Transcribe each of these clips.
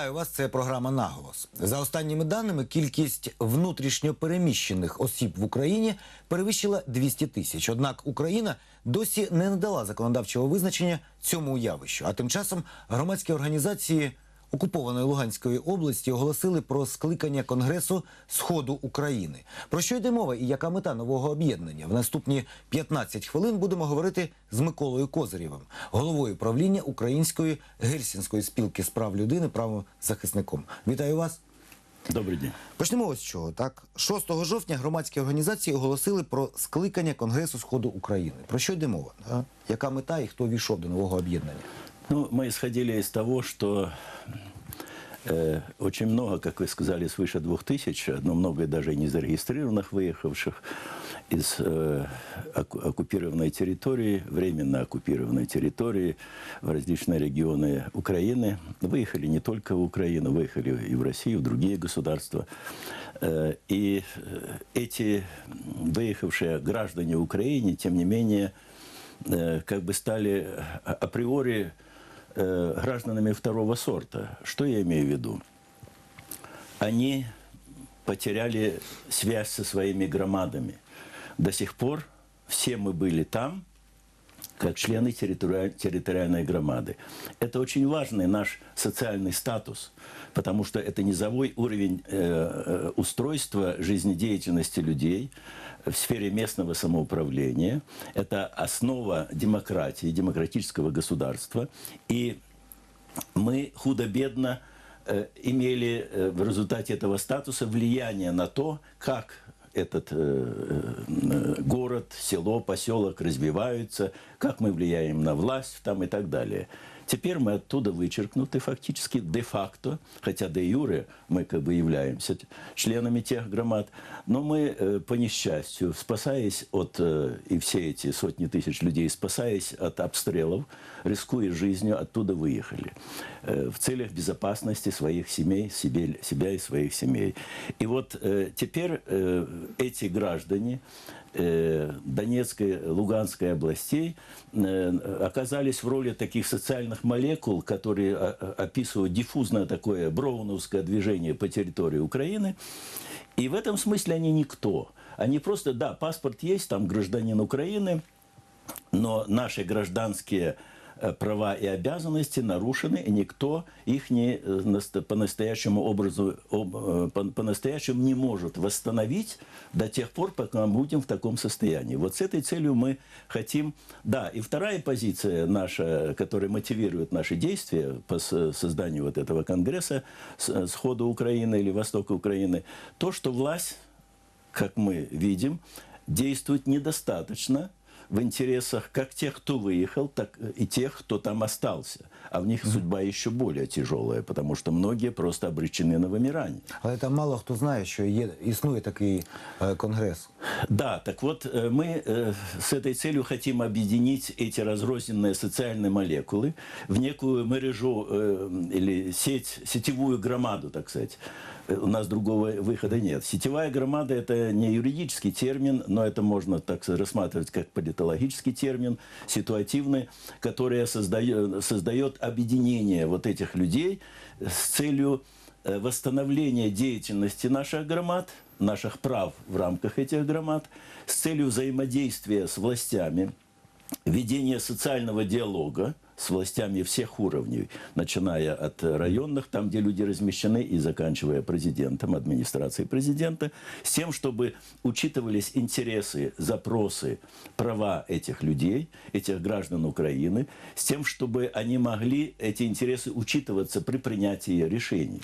Вітаю вас. Це програма Наголос. За останніми даними, кількість внутрішньо переміщених осіб в Україні перевищила 200 тисяч. Однак Україна досі не надала законодавчого визначення цьому явищу. А тим часом громадські організації окупованої Луганської області оголосили про скликання Конгресу Сходу України. Про що йде мова і яка мета нового об'єднання? В наступні 15 хвилин будемо говорити з Миколою Козирєвим, головою правління Української гельсінської спілки з прав людини, правозахисником. Вітаю вас. Добрий день. Почнемо ось з чого. Так, 6 жовтня громадські організації оголосили про скликання Конгресу Сходу України. Про що йде мова? Да? Яка мета і хто війшов до нового об'єднання? Ну, мы исходили из того, что э, очень много, как вы сказали, свыше двух тысяч, но много даже и незарегистрированных выехавших из э, оккупированной территории, временно оккупированной территории в различные регионы Украины. Выехали не только в Украину, выехали и в Россию, в другие государства. Э, И э, эти выехавшие граждане Украины, тем не менее, э, как бы стали а- априори э, гражданами второго сорта. Что я имею в виду? Они потеряли связь со своими громадами. До сих пор все мы были там, как члены территори- территориальной громады. Это очень важный наш социальный статус, потому что это низовой уровень э, э, устройства жизнедеятельности людей в сфере местного самоуправления. Это основа демократии, демократического государства. И мы худо-бедно э, имели э, в результате этого статуса влияние на то, как этот э, э, город, село, поселок развиваются, как мы влияем на власть там и так далее. Теперь мы оттуда вычеркнуты фактически де-факто, хотя де юре мы как бы являемся членами тех громад, но мы э, по несчастью, спасаясь от, э, и все эти сотни тысяч людей, спасаясь от обстрелов, рискуя жизнью, оттуда выехали э, в целях безопасности своих семей, себе, себя и своих семей. И вот теперь эти граждане Донецкой, Луганской областей э, оказались в роли таких социальных молекул, которые а, а, описывают диффузное такое броуновское движение по территории Украины. И в этом смысле они никто. Они просто, да, паспорт есть, там гражданин Украины, но наши гражданские э, права и обязанности нарушены, и никто их не, э, по-настоящему образу, об- э, по- по-настоящему не может восстановить до тех пор, пока мы будем в таком состоянии. Вот с этой целью мы хотим... Да, и вторая позиция наша, которая мотивирует наши действия по созданию вот этого конгресса схода Украины или Востока Украины, то, что власть как мы видим, действует недостаточно в интересах как тех, кто выехал, так и тех, кто там остался. А в них судьба еще более тяжелая, потому что многие просто обречены на вымирание. Але там мало хто знає, що є існує такий е, конгрес. Да, так вот, э, мы э, с этой целью хотим объединить эти разрозненные социальные молекулы в некую мережу э, или сеть, сетевую громаду, так сказать. У нас другого выхода нет. Сетевая громада – это не юридический термин, но это можно так рассматривать как политологический термин, ситуативный, который создает, создает объединение вот этих людей с целью восстановления деятельности наших громад, наших прав в рамках этих громад, с целью взаимодействия с властями, ведения социального диалога с властями всех уровней, начиная от районных, там, где люди размещены, и заканчивая президентом, администрацией президента, с тем, чтобы учитывались интересы, запросы, права этих людей, этих граждан Украины, с тем, чтобы они могли, эти интересы, учитываться при принятии решений.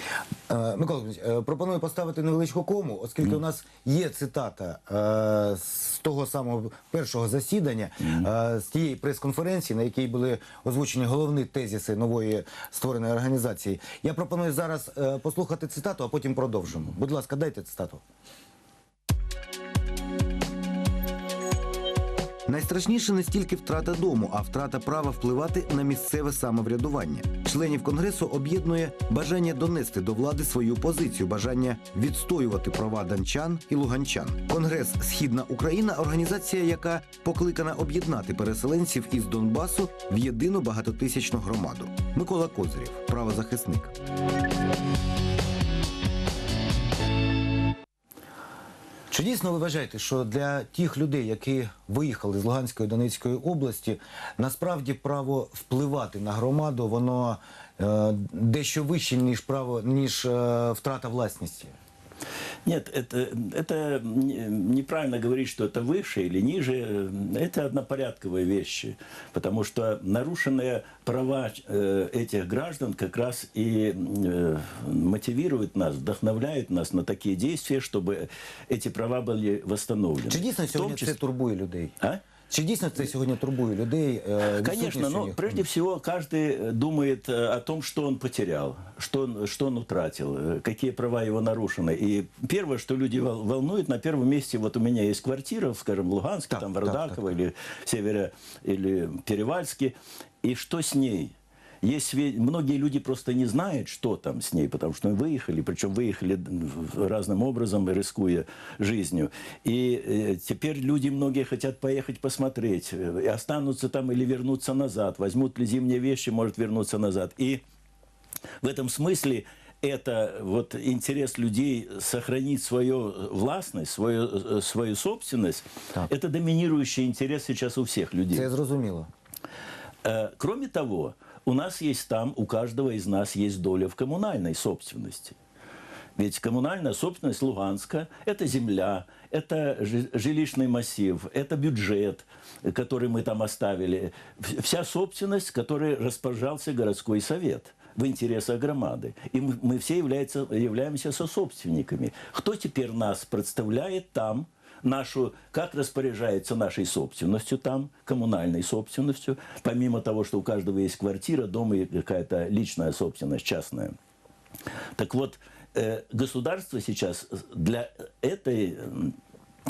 Е, Микола Кузьмич, е, пропоную поставити невеличку кому, оскільки у нас є цитата е, з того самого першого засідання, е, з тієї прес-конференції, на якій були озвучені головні тезиси нової створеної організації. Я пропоную зараз е, послухати цитату, а потім продовжимо. Будь ласка, дайте цитату. Найстрашніше не стільки втрата дому, а втрата права впливати на місцеве самоврядування. Членів конгресу об'єднує бажання донести до влади свою позицію, бажання відстоювати права дончан і луганчан. Конгрес Східна Україна організація, яка покликана об'єднати переселенців із Донбасу в єдину багатотисячну громаду. Микола Козирєв, правозахисник. Чи дійсно ви вважаєте, що для тих людей, які виїхали з Луганської Донецької області, насправді право впливати на громаду, воно е, дещо вище, ніж право, ніж е, втрата власності? Нет, это, это не- неправильно говорить, что это выше или ниже. Это однопорядковые вещи. Потому что нарушенные права э, этих граждан как раз и э, мотивируют нас, вдохновляют нас на такие действия, чтобы эти права были восстановлены. Чи дійсно В том сьогодні це числе- турбує людей? А? Чи дійсно це сьогодні турбує людей? е, Конечно, відсутністю но їх? прежде всего каждый э, думает э, о том, что он потерял, что он, что он утратил, э, какие права его нарушены. И первое, что люди вол- волнует, на первом месте, вот у меня есть квартира, скажем, в Луганске, Так, там в так, Родаково или Севере, или Перевальске, и что с ней? Есть многие люди просто не знают, что там с ней, потому что выехали, причем выехали разным образом, рискуя жизнью. И э, теперь люди многие хотят поехать посмотреть, э, и останутся там или вернуться назад, возьмут ли зимние вещи, может вернуться назад. И в этом смысле это вот интерес людей сохранить свою властность, свою, э, свою собственность, Так. это доминирующий интерес сейчас у всех людей. Це зрозуміло. Кроме того, у нас есть там, у каждого из нас есть доля в коммунальной собственности. Ведь коммунальная собственность Луганска – это земля, это жи- жилищный массив, это бюджет, который мы там оставили. Вся собственность, которой распоряжался городской совет в интересах громады. И мы, все является, являемся сособственниками. Кто теперь нас представляет там, нашу, как распоряжается нашей собственностью там, коммунальной собственностью, помимо того, что у каждого есть квартира, дом и какая-то личная собственность, частная. Так вот, э, государство сейчас для этой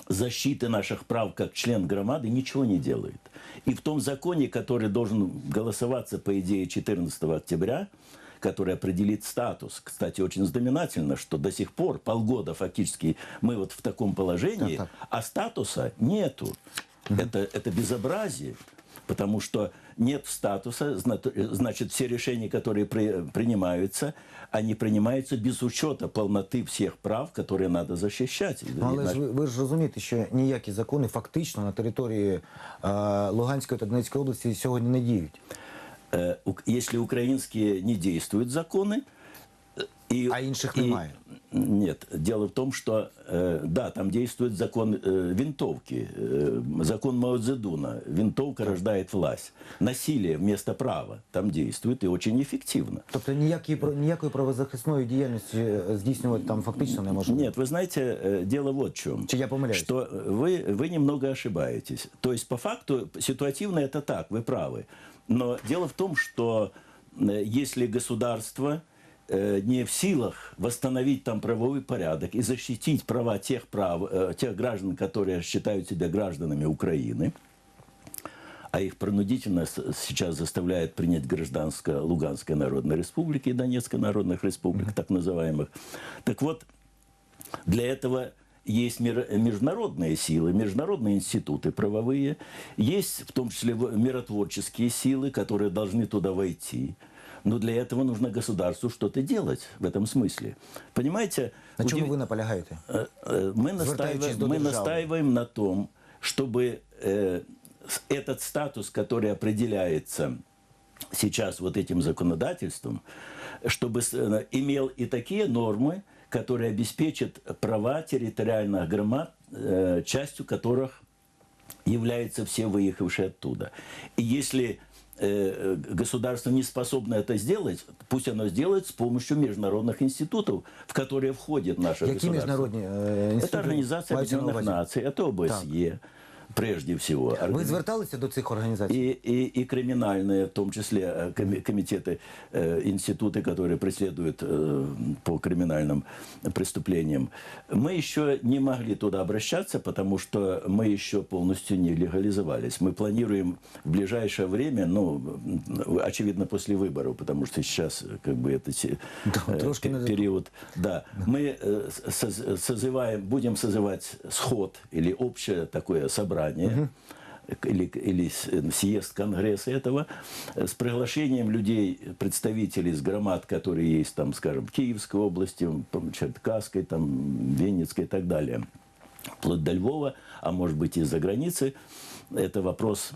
защиты наших прав как член громады ничего не делает. И в том законе, который должен голосоваться, по идее, 14 октября, который определит статус. Кстати, очень знаменательно, что до сих пор, полгода фактически, мы вот в таком положении, Так, а статуса нету. Это, это безобразие. Потому что нет статуса, зна- значит, все решения, которые при- принимаются, они принимаются без учета полноты всех прав, которые надо защищать. Ну, але ж ви, ви ж розумієте, що ніякі закони фактично на території е, Луганської та Донецької області сьогодні не діють. Э, Если украинские не действуют законы, э, и, А інших и- немає? Нет, дело в том, что э, да, там действует закон э, винтовки, э, закон Мао Цзэдуна. Винтовка рождает власть. Насилие вместо права там действует и очень эффективно. Тобто ніякі, про- ніякої правозахисної діяльності е, здійснювати там фактично неможливо. Нет, вы знаете, э, дело вот в чем. Чи я помиляюсь? Что вы, вы немного ошибаетесь. То есть, по факту, ситуативно это так, вы правы. Но дело в том, что э, если государство э, не в силах восстановить там правовой порядок и защитить права тех, прав, э, тех граждан, которые считают себя гражданами Украины, а их принудительно сейчас заставляет принять гражданская Луганская Народная Республика и Донецкая Народных Республик, так называемых. Так вот, для этого есть международные силы, международные институты правовые, есть в том числе миротворческие силы, которые должны туда войти. Но для этого нужно государству что-то делать в этом смысле. Понимаете? На чому удив- ви наполягаєте? Э, э, мы настаиваем, мы настаиваем на том, чтобы э, этот статус, который определяется сейчас вот этим законодательством, чтобы э, имел и такие нормы, которые обеспечат права территориальных громад, э, частью которых являются все выехавшие оттуда. И если государство не способно это сделать, пусть оно сделает с помощью международных институтов, в которые входит наше Які государство. міжнародні е, інститути Это Организация мається на Объединенных увазі? Наций, это ОБСЕ, прежде всего. Органи- зверталися до цих організацій? и, и, и криминальные, в том числе э, коми- комитеты, э, институты, которые преследуют э, по криминальным преступлениям. Мы еще не могли туда обращаться, потому что мы еще полностью не легализовались. Мы планируем в ближайшее время, ну, очевидно, после выборов, потому что сейчас как бы это Да, э, период. Да, мы соз- созываем, будем созывать сход или общее такое собрание или, или с- э, съезд Конгресса этого э, с приглашением людей, представителей из громад, которые есть там, скажем, в Киевской области, м, Черкасской, там, Винницкой и так далее. вплоть до Львова, а может быть и за границы. Это вопрос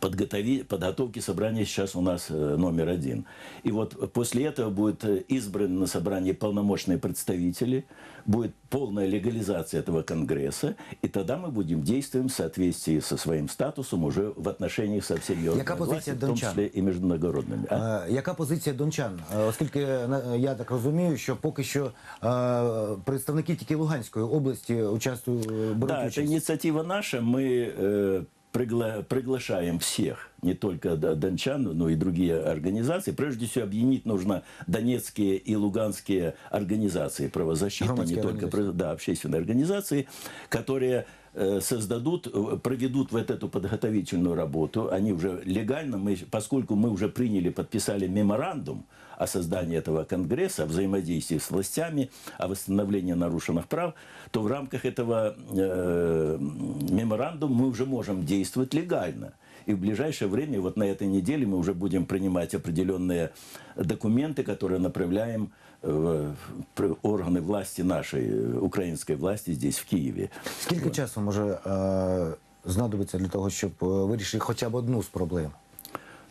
подготови- подготовки собрания сейчас у нас э, номер один. И вот после этого будет э, избраны на собрании полномочные представители, будет полная легализация этого Конгресса, и тогда мы будем действовать в соответствии со своим статусом уже в отношениях со серьезными Яка позиція властями, в том дончан? числе и международными. А? Е, Яка позиція дончан? Е, Оскільки е, я так розумію, що поки що е, представники тільки Луганської області участвують, е, беруть Да, это участь. инициатива наша. Мы э, пригла- приглашаем всех, не только дончан, но и другие организации. Прежде всего, объединить нужно донецкие и луганские организации правозащитные, Громадские не только да, общественные организации, которые э, создадут, э, проведут вот эту подготовительную работу. Они уже легально, мы, поскольку мы уже приняли, подписали меморандум о создании этого конгресса, о взаимодействии с властями, о восстановлении нарушенных прав, то в рамках этого э, меморандума мы уже можем действовать легально. И в ближайшее время, вот на этой неделе, мы уже будем принимать определенные документы, которые направляем в в органы власти нашей, э, украинской власти здесь, в Киеве. Скільки часу може е, знадобиться для того, щоб е, вирішити хоча б одну з проблем?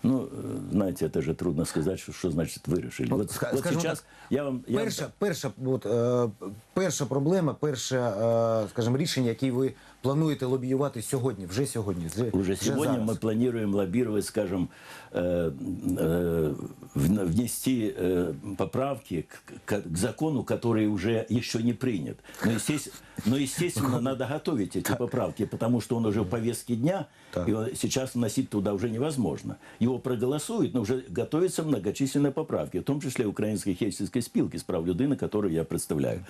Ну, э, знаете, это же трудно сказать, что, что значит вырашили. Ну, Вот, ска- вот скажем сейчас так, я вам... я Перша, перша, от, е, перша проблема, перше, е, скажімо, рішення, яке ви плануєте лобіювати сьогодні, вже сьогодні. Вже, Уже сегодня зараз. мы планируем лоббировать, скажем, э, э, вн- внести э, поправки к, к- к закону, который уже еще не принят. Но, естественно, но, естественно надо готовить эти поправки, потому что он уже в повестке дня, Так. и он сейчас вносить туда уже невозможно. Его проголосуют, но уже готовятся многочисленные поправки, в том числе Украинской хельсинской спилки с прав людины, которую я представляю.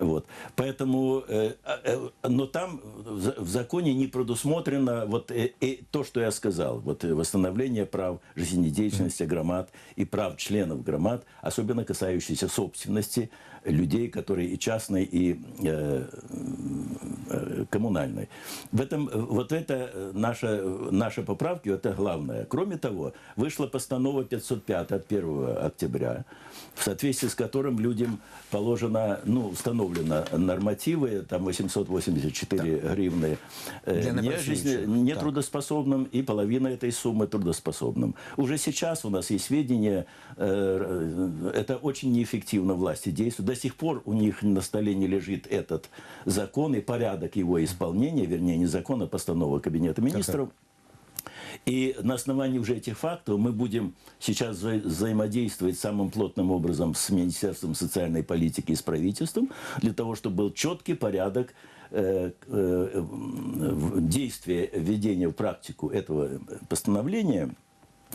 Вот. Поэтому, э, э, но там в за- в законе не предусмотрено вот э, э, то, что я сказал, вот э, восстановление прав жизнедеятельности громад и прав членов громад, особенно касающиеся собственности людей, которые и частной, и э, э, коммунальной. В этом, вот это э, наша, наши поправки, это главное. Кроме того, вышла постанова 505 от 1 октября, в соответствии с которым людям положено, ну, установлено нормативы, там 884 гривны э, Для не, непрацюючих. жизнь- не Так. трудоспособным и половина этой суммы трудоспособным. Уже сейчас у нас есть сведения, э, это очень неэффективно власти действуют. До сих пор у них на столе не лежит этот закон и порядок его исполнения, вернее, не закон, а постанова Кабинета министров. И на основании уже этих фактов мы будем сейчас вза- взаимодействовать самым плотным образом с Министерством социальной политики и с правительством, для того, чтобы был четкий порядок э, э, действия, введения в практику этого постановления,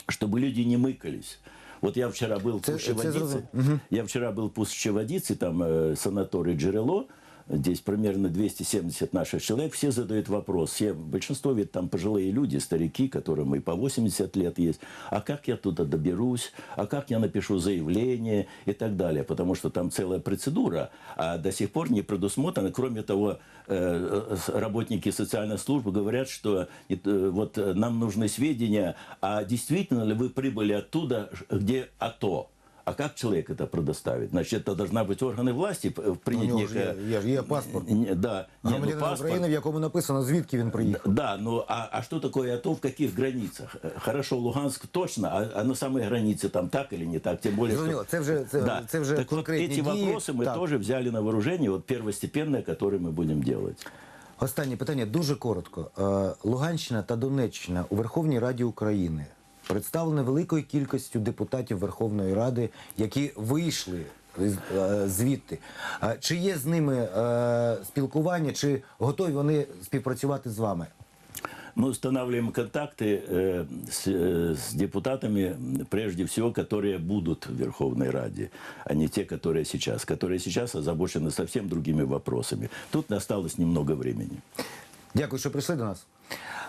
чтобы люди не мыкались. Вот я вчера был в Це- це Пущеводице, я вчера был в Пущеводице, там э, санаторий Джерело, Здесь примерно 270 наших человек. Все задают вопрос. Все, большинство ведь там пожилые люди, старики, которым и по 80 лет есть. А как я туда доберусь? А как я напишу заявление? И так далее. Потому что там целая процедура. А до сих пор не предусмотрено. Кроме того, э, работники социальной службы говорят, что э, вот э, нам нужны сведения, а действительно ли вы прибыли оттуда, где АТО? А как человек это предоставит? Значит, это должна быть органы власти п- У принять нього ж є, некое... є, ж- є паспорт. Не, Да, не, ну, Громадянин паспорт. України, в якому написано, звідки він приїхав. Да, ну а, а что такое АТО, в каких границах? Э, Хорошо, Луганск точно, а, а на самой границе там так или не так? Тем более, что... Зрозуміло, це вже, це, Да. це вже так вот конкретні эти дії. вопросы мы Так. тоже взяли на вооружение, вот первостепенные, которые мы будем делать. Останнє питання дуже коротко. Е, Луганщина та Донеччина у Верховній Раді України представлені великою кількістю депутатів Верховної Ради, які вийшли з- е, звідти. Е, Чи є з ними е, спілкування, чи готові вони співпрацювати з вами? Мы устанавливаем контакты э, с, э, с депутатами, м, прежде всего, которые будут в Верховной Раде, а не те, которые сейчас, которые сейчас озабочены совсем другими вопросами. Тут осталось немного времени. Дякую, що прийшли до нас.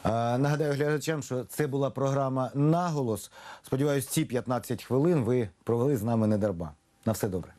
Е, Нагадаю глядачам, що це була програма Наголос. Сподіваюсь, ці 15 хвилин ви провели з нами не. На все добре.